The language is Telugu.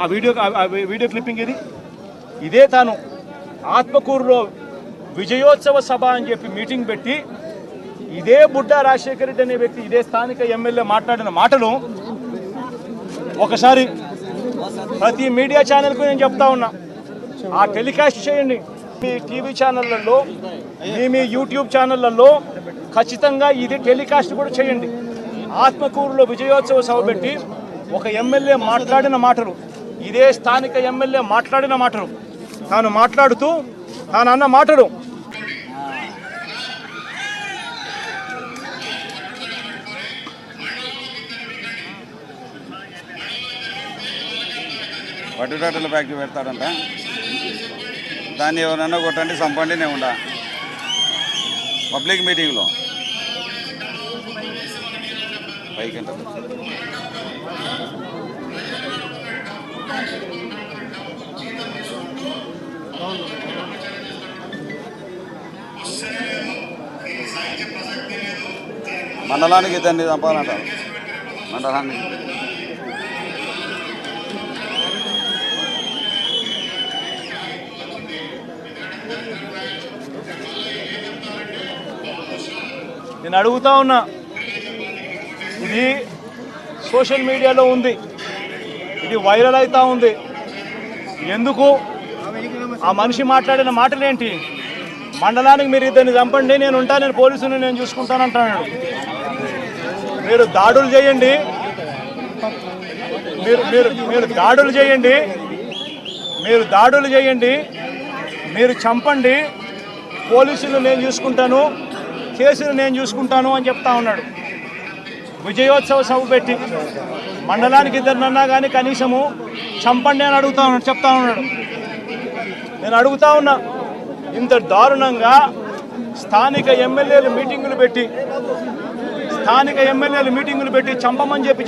ఆ వీడియో వీడియో క్లిప్పింగ్ ఇది ఇదే తాను. ఆత్మకూరులో విజయోత్సవ సభ అని చెప్పి మీటింగ్ పెట్టి ఇదే బుడ్డా రాజశేఖర రెడ్డి అనే వ్యక్తి ఇదే స్థానిక ఎమ్మెల్యే మాట్లాడిన మాటలు ఒకసారి ప్రతి మీడియా ఛానల్కు నేను చెప్తా ఉన్నా. ఆ టెలికాస్ట్ చేయండి. మీ టీవీ ఛానళ్ళలో మీ మీ యూట్యూబ్ ఛానళ్ళలో ఖచ్చితంగా ఇది టెలికాస్ట్ కూడా చేయండి. ఆత్మకూరులో విజయోత్సవ సభ పెట్టి ఒక ఎమ్మెల్యే మాట్లాడిన మాటలు. ఇదే స్థానిక ఎమ్మెల్యే మాట్లాడిన మాటలు. తాను మాట్లాడుతూ తాను అన్న మాటలు. పట్టుటట్టల ఫ్యాక్టరీ పెడతాడంట. దాన్ని ఎవరన్నా కొట్టండి చంపండి నేను ఉండా. పబ్లిక్ మీటింగ్లో. పైకి మండలానికి ఇద్దరిని చంపాలంటారు. మండలానికి నేను అడుగుతా ఉన్నా ఇది సోషల్ మీడియాలో ఉంది ఇది వైరల్ అవుతా ఉంది. ఎందుకు? ఆ మనిషి మాట్లాడిన మాటలేంటి? మండలానికి మీరు ఇద్దరిని చంపండి నేను ఉంటా నేను పోలీసుని నేను చూసుకుంటాను అంటున్నాడు మీరు దాడులు చేయండి. మీరు మీరు మీరు దాడులు చేయండి. మీరు దాడులు చేయండి. మీరు చంపండి. పోలీసులు నేను చూసుకుంటాను. కేసులు నేను చూసుకుంటాను అని చెప్తా ఉన్నాడు. విజయోత్సవ సభ పెట్టి మండలానికి ఇద్దరినన్నా కానీ కనీసము చంపండి అని అడుగుతా ఉన్నాడు చెప్తా ఉన్నాడు. నేను అడుగుతా ఉన్నా ఇంత దారుణంగా స్థానిక ఎమ్మెల్యేలు మీటింగులు పెట్టి స్థానిక ఎమ్మెల్యేలు మీటింగులు పెట్టి చంపమని చెప్పి